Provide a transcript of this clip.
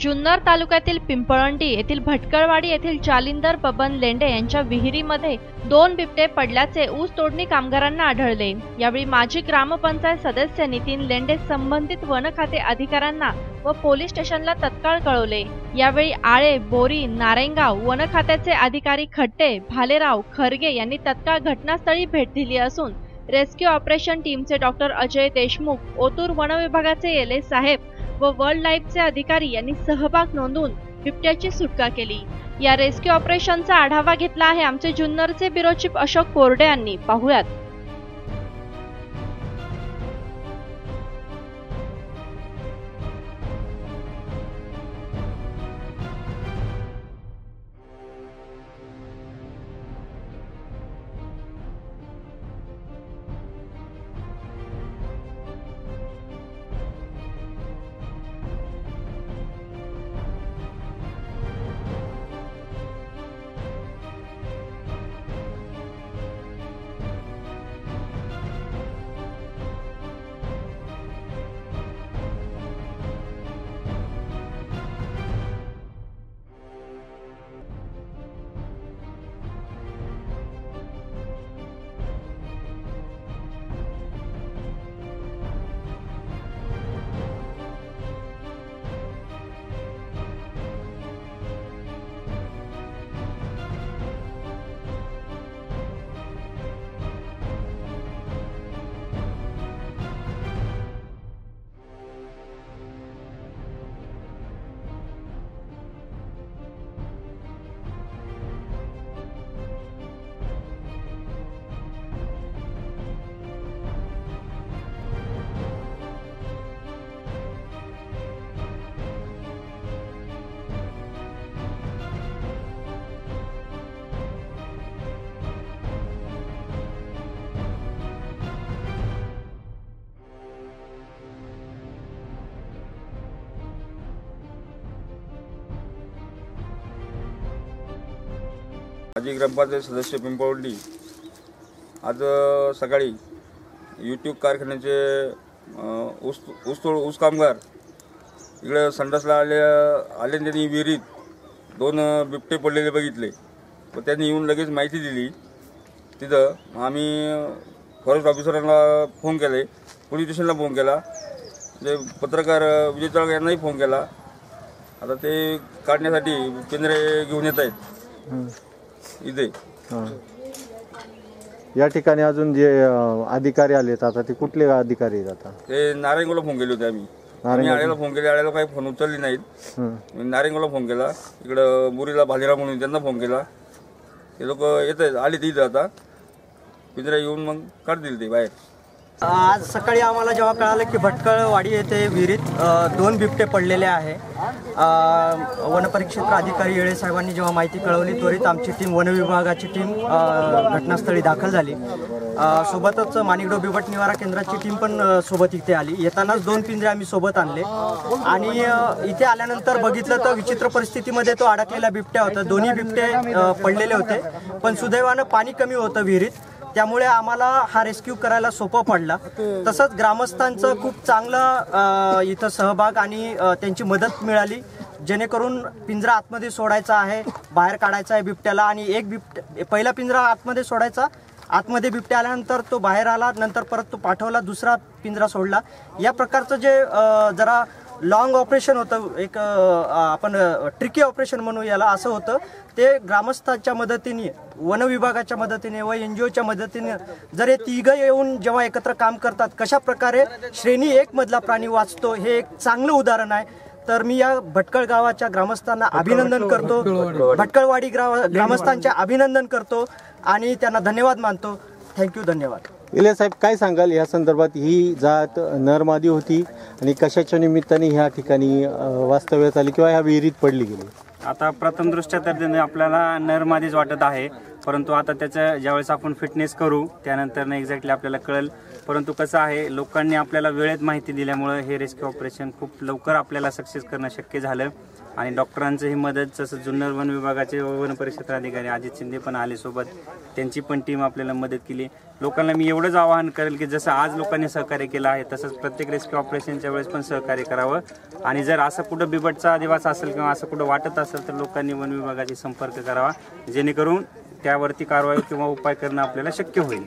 जुन्नर तालुक्यातील पिंपळंडी येथील भटकळवाडी येथील चालिंदर बबन लेंडे यांच्या विहिरीमध्ये दोन बिबटे पडल्याचे ऊस तोडणी कामगारांना आढळले. यावेळी माजी ग्रामपंचायत सदस्य नितीन लेंडे संबंधित वन खाते अधिकाऱ्यांना व पोलीस स्टेशनला तत्काळ कळवले. यावेळी आळे बोरी नारेंगाव वन खात्याचे अधिकारी खट्टे भालेराव खरगे यांनी तत्काळ घटनास्थळी भेट दिली असून रेस्क्यू ऑपरेशन टीमचे डॉक्टर अजय देशमुख ओतूर वन विभागाचे येले साहेब व वर्ल्ड लाईफचे अधिकारी यांनी सहभाग नोंदवून बिबट्याची सुटका केली. या रेस्क्यू ऑपरेशनचा आढावा घेतला आहे आमचे जुन्नरचे ब्युरो चीफ अशोक कोरडे यांनी. पाहुयात. माजी ग्रामपंचायत सदस्य पिंपळवंडी आज सकाळी यूट्यूब कारखान्याचे ऊस ऊसतोड ऊस कामगार इकडे संडासला आले आले आणि त्यांनी विहिरीत दोन बिबटे पडलेले बघितले. व त्यांनी येऊन लगेच माहिती दिली. तिथं मग आम्ही फॉरेस्ट ऑफिसरांना फोन केले. पोलीस स्टेशनला फोन केला. म्हणजे पत्रकार विजय चाळक यांनाही फोन केला. आता ते काढण्यासाठी केंद्रे घेऊन येत आहेत. इथे. हां. या ठिकाणी अजून जे अ, अधिकारी आलेत आता ते कुठले अधिकारी आहेत आता? ते नारायणगावला फोन केले होते आम्ही. आम्ही आळ्याला फोन. केले आळ्याला काही फोन उचलले नाहीत. हं. मी नारायणगावला फोन केला. इकडं बुरीला भालेराव म्हणून त्यांना फोन केला. ते लोक येत आहेत आले तिथं आता. पिंजरा येऊन मग काढतील ते बाहेर. आज सकाळी आम्हाला जेव्हा कळालं की भटकळवाडी येथे विहिरीत दोन बिबटे पडलेले आहे. वनपरिक्षेत्र अधिकारी येळे साहेबांनी जेव्हा माहिती कळवली त्वरित आमची टीम वनविभागाची टीम घटनास्थळी दाखल झाली. सोबतच माणिकडो बिबट निवारा केंद्राची टीम पण सोबत इथे आली. येतानाच दोन पिंजरे आम्ही सोबत आणले. आणि इथे आल्यानंतर बघितलं तर विचित्र परिस्थितीमध्ये तो अडकलेला बिबट्या होता. दोन्ही बिबटे पडलेले होते. पण सुदैवानं पाणी कमी होतं विहिरीत. त्यामुळे आम्हाला हा रेस्क्यू करायला सोपं पडला. तसंच ग्रामस्थांचं खूप चांगलं इथं सहभाग आणि त्यांची मदत मिळाली. जेणेकरून पिंजरा आतमध्ये सोडायचा आहे बाहेर काढायचा आहे बिबट्याला आणि एक बिबट पहिला पिंजरा आतमध्ये सोडायचा. आतमध्ये बिबट्या आल्यानंतर तो बाहेर आला नंतर परत तो पाठवला दुसरा पिंजरा सोडला. या प्रकारचं जे जरा लॉंग ऑपरेशन होतं. एक आपण ट्रिकी ऑपरेशन म्हणू याला. असं होतं. ते ग्रामस्थांच्या मदतीने वन विभागाच्या मदतीने व एन जी ओच्या मदतीने जर हे तिघं येऊन जेव्हा एकत्र काम करतात कशा प्रकारे श्रेणी एक मधला प्राणी वाचतो हे एक चांगलं उदाहरण आहे. तर मी या भटकळ गावाच्या ग्रामस्थांना अभिनंदन करतो. भटकळवाडी ग्राम ग्रामस्थांचे अभिनंदन करतो आणि त्यांना धन्यवाद मानतो. थँक्यू धन्यवाद. इले साहेब काय सांगाल? या संदर्भात ही जात नरमादी होती आणि कशाच्या निमित्ताने ह्या ठिकाणी वास्तव्यात आली किंवा ह्या विहिरीत पडली गेली? आता प्रथम दृष्ट्या तर त्याने आपल्याला नरमादीच वाटत आहे परंतु आता त्याचं ज्यावेळेस आपण फिटनेस करू त्यानंतर एक्झॅक्टली आपल्याला कळेल. परंतु कसं आहे लोकांनी आपल्याला वेळेत माहिती दिल्यामुळं हे रेस्क्यू ऑपरेशन खूप लवकर आपल्याला सक्सेस करणं शक्य झालं. आणि डॉक्टरांचं ही मदत जसं जुन्नर वन विभागाचे वन परिक्षेत्र अधिकारी अजित शिंदे पण आले सोबत. त्यांची पण टीम आपल्याला मदत केली. लोकांना मी एवढंच आवाहन करेल की जसं आज लोकांनी सहकार्य केलं आहे तसंच प्रत्येक रेस्क्यू ऑपरेशनच्या वेळेस पण सहकार्य करावं. आणि जर असं कुठं बिबटचा अधिवास असेल किंवा असं कुठं वाटत असेल तर लोकांनी वन विभागाशी संपर्क करावा. जेणेकरून त्यावरती कारवाई किंवा उपाय करणं आपल्याला शक्य होईल.